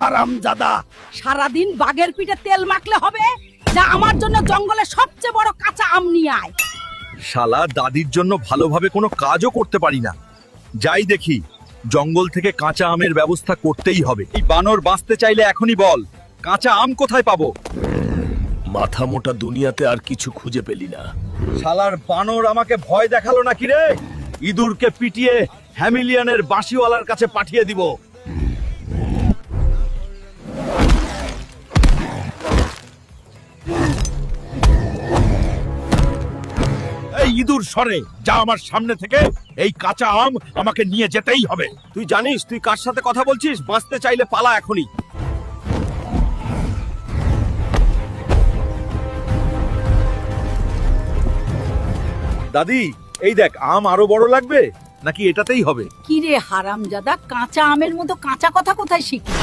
হারামজাদা। সারাদিন বাঘের পিঠে তেল মাখলে হবে যা আমার জন্য জঙ্গলে সবচেয়ে বড় কাঁচা আম নিয়ে আয়। শালা দাদির জন্য ভালোভাবে কোনো কাজও করতে পারি না। যাই দেখি জঙ্গল থেকে কাঁচা আমের ব্যবস্থা করতেই হবে। এই বানর বাঁচতে চাইলে এখনই বল কাঁচা আম কোথায় পাবো? মাথা মোটা দুনিয়াতে আর কিছু খুঁজে পেলি না। শালার বানর আমাকে ভয় দেখাল নাকি রে? ইঁদুরকে পিটিয়ে হ্যামিলিয়ানের বাঁশিওয়ালার কাছে পাঠিয়ে দিব। ইঁদুর সরে। যা আমার সামনে থেকে এই কাঁচা আম আমাকে নিয়ে যেতেই হবে। তুই জানিস তুই কার সাথে কথা বলছিস? বাঁচতে চাইলে পালা এখনই। দাদি এই দেখ আম আরও বড় লাগবে? নাকি এটাতেই হবে? কি রে হারামজাদা কাঁচা আমের মতো কাঁচা কথা কোথায় শিখলি?